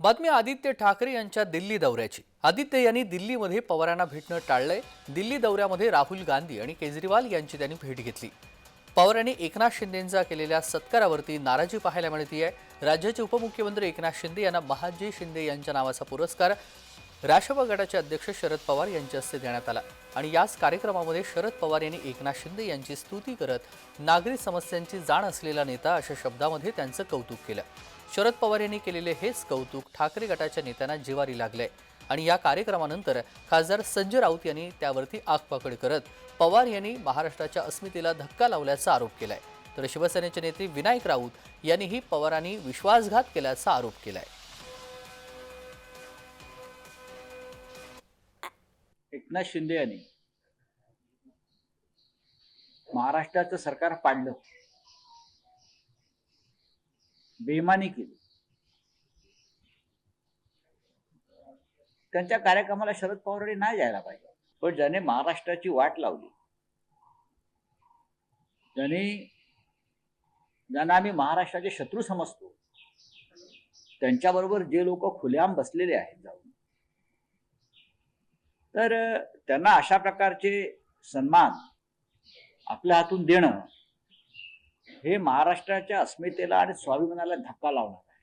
बातमी आदित्य ठाकरे यांच्या दिल्ली दौऱ्याची. आदित्य यांनी दिल्लीमध्ये पवारांना भेटणं टाळलंय. दिल्ली दौऱ्यामध्ये राहुल गांधी आणि केजरीवाल यांची त्यांनी भेट घेतली. पवार यांनी एकनाथ शिंदेंचा केलेल्या सत्कारावरती नाराजी पाहायला मिळते आहे राज्याचे उपमुख्यमंत्री एकनाथ शिंदे यांना महाजी शिंदे यांच्या नावाचा पुरस्कार राष्ट्रवादी गटाचे अध्यक्ष शरद पवार यांच्या हस्ते देण्यात आला. आणि याच कार्यक्रमामध्ये शरद पवार यांनी एकनाथ शिंदे यांची स्तुती करत नागरी समस्यांची जाण असलेला नेता अशा शब्दामध्ये त्यांचं कौतुक केलं. शरद पवार यांनी केलेले हेच कौतुक ठाकरे गटाच्या नेत्यांना जिवारी लागलंय. आणि या कार्यक्रमानंतर खासदार संजय राऊत यांनी त्यावरती आगपाकड करत पवार यांनी महाराष्ट्राच्या अस्मितेला धक्का लावल्याचा आरोप केलाय. तर शिवसेनेचे नेते विनायक राऊत यांनीही पवारांनी विश्वासघात केल्याचा आरोप केलाय. एकनाथ शिंदे यांनी महाराष्ट्राचं सरकार पाडलं. बेमानी केली. त्यांच्या कार्यक्रमाला शरद पवारांनी नाही जायला पाहिजे. पण ज्याने महाराष्ट्राची वाट लावली ज्याने ज्यांना आम्ही महाराष्ट्राचे शत्रू समजतो त्यांच्याबरोबर जे लोक खुलेआम बसलेले आहेत जाऊन तर त्यांना अशा प्रकारचे सन्मान आपल्या हातून देणं हे महाराष्ट्राच्या अस्मितेला आणि स्वाभिमानाला धक्का लावणार आहे.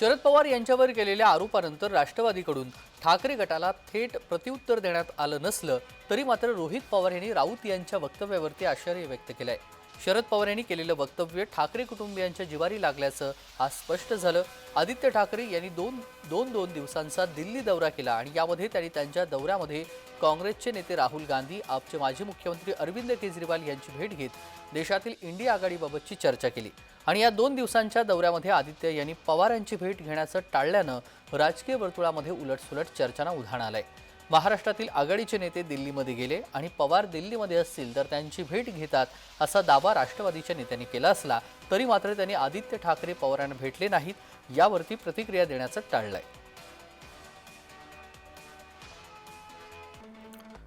शरद पवार यांच्यावर केलेल्या आरोपानंतर राष्ट्रवादीकडून ठाकरे गटाला थेट प्रत्युत्तर देण्यात आलं नसलं तरी मात्र रोहित पवार यांनी राऊत यांच्या वक्तव्यावरती आश्चर्य व्यक्त केलंय. शरद पवार यांनी केलेलं वक्तव्य ठाकरे कुटुंबियांच्या जिवारी लागल्याचं आज स्पष्ट झालं. आदित्य ठाकरे यांनी दोन दोन दोन दिवसांचा दिल्ली दौरा केला आणि यामध्ये त्यांनी त्यांच्या दौऱ्यामध्ये काँग्रेसचे नेते राहुल गांधी आपचे माजी मुख्यमंत्री अरविंद केजरीवाल यांची भेट घेत देशातील इंडिया आघाडीबाबतची चर्चा केली. आणि या दोन दिवसांच्या दौऱ्यामध्ये आदित्य यांनी पवारांची भेट घेण्याचं टाळल्यानं राजकीय वर्तुळामध्ये उलटसुलट चर्चांना उधाण आलंय. महाराष्ट्रातील आघाडीचे नेते दिल्लीमध्ये गेले आणि पवार दिल्लीमध्ये असतील तर त्यांची भेट घेतात असा दावा राष्ट्रवादीच्या नेत्यांनी केला असला तरी मात्र त्यांनी आदित्य ठाकरे पवारांना भेटले नाहीत यावरती प्रतिक्रिया देण्याचं टाळलंय.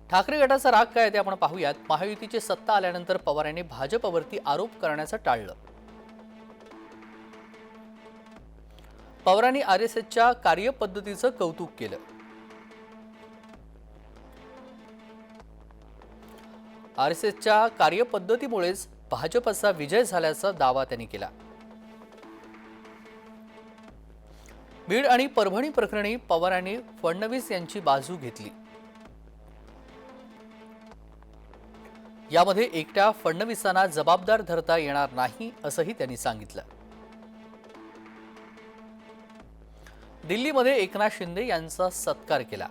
ठाकरे गटाचा राग काय आहे ते आपण पाहूयात. महायुतीची सत्ता आल्यानंतर पवार यांनी भाजपवरती आरोप करण्याचं टाळलं. पवारांनी आर एस एसच्या कार्यपद्धतीचं कौतुक केलं. आर एस एसच्या कार्यपद्धतीमुळेच भाजपचा विजय झाल्याचा दावा त्यांनी केला. बीड आणि परभणी प्रकरणी पवारांनी फडणवीस यांची बाजू घेतली. यामध्ये एकट्या फडणवीसांना जबाबदार धरता येणार नाही असंही त्यांनी सांगितलं. दिल्लीमध्ये एकनाथ शिंदे यांचा सत्कार केला.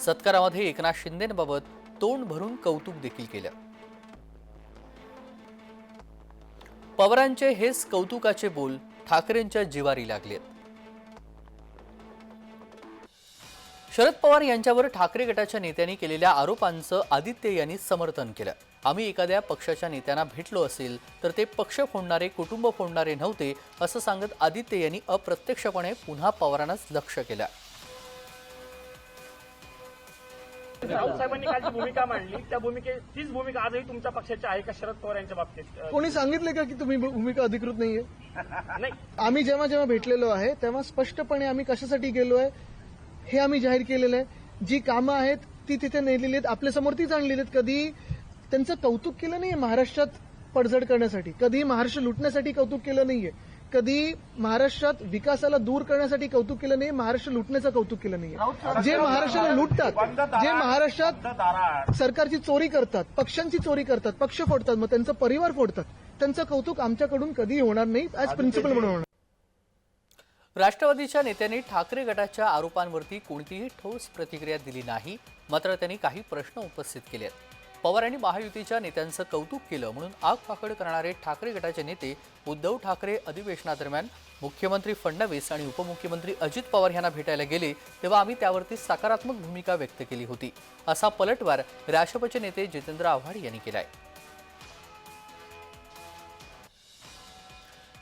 सत्कारामध्ये एकनाथ शिंदेबाबत तोंड भरून कौतुक देखील केलं. पवारांचे हेच कौतुकाचे बोल ठाकरेंच्या जिवारी लागलेत शरद पवार यांच्यावर ठाकरे गटाच्या नेत्यांनी केलेल्या आरोपांचं आदित्य यांनी समर्थन केलं. आम्ही एखाद्या पक्षाच्या नेत्यांना भेटलो असेल तर ते पक्ष फोडणारे कुटुंब फोडणारे नव्हते असं सांगत आदित्य यांनी अप्रत्यक्षपणे पुन्हा पवारांनाच लक्ष केलं. राऊत साहेबांनी काल जी भूमिका मांडली. त्या भूमिके तीच भूमिका आजही तुमच्या पक्षाची आहे का? शरद पवार यांच्या बाबतीत? कोणी सांगितले का की तुम्ही भूमिका अधिकृत नाहीये? नाही. आम्ही जेव्हा जेव्हा भेटलेलो आहे तेव्हा स्पष्टपणे आम्ही कशासाठी गेलो आहे हे आम्ही जाहीर केलेलं आहे. जी कामं आहेत ती तिथे नेलेली आहेत. आपल्यासमोर तीच आणलेली आहेत. कधी त्यांचं कौतुक केलं नाहीये महाराष्ट्रात पडझड करण्यासाठी. कधी महाराष्ट्र लुटण्यासाठी कौतुक केलं नाहीये. कधी महाराष्ट्रात विकासाला दूर करण्यासाठी कौतुक केलं नाही महाराष्ट्र लुटण्याचं कौतुक केलं नाहीये. जे महाराष्ट्राला लुटतात जे महाराष्ट्रात सरकारची चोरी करतात पक्षांची चोरी करतात पक्ष फोडतात मग त्यांचा परिवार फोडतात त्यांचं कौतुक आमच्याकडून कधी होणार नाही ऍज प्रिन्सिपल म्हणून होणार. राष्ट्रवादीच्या नेत्यांनी ठाकरे गटाच्या आरोपांवरती कोणतीही ठोस प्रतिक्रिया दिली नाही मात्र त्यांनी काही प्रश्न उपस्थित केले आहेत पवार यांनी महायुतीच्या नेत्यांचं कौतुक केलं म्हणून आगपाखड करणारे ठाकरे गटाचे नेते उद्धव ठाकरे अधिवेशनादरम्यान मुख्यमंत्री फडणवीस आणि उपमुख्यमंत्री अजित पवार यांना भेटायला गेले तेव्हा आम्ही त्यावरती सकारात्मक भूमिका व्यक्त केली होती. असा पलटवार राष्ट्रपचे नेते जितेंद्र आव्हाड यांनी केलाय.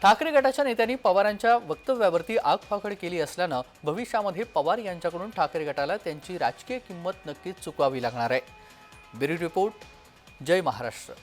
ठाकरे गटाच्या नेत्यांनी पवारांच्या वक्तव्यावरती आगपाकड केली असल्यानं भविष्यामध्ये पवार यांच्याकडून ठाकरे गटाला त्यांची राजकीय किंमत नक्कीच चुकवावी लागणार आहे. ब्युरो रिपोर्ट जय महाराष्ट्र.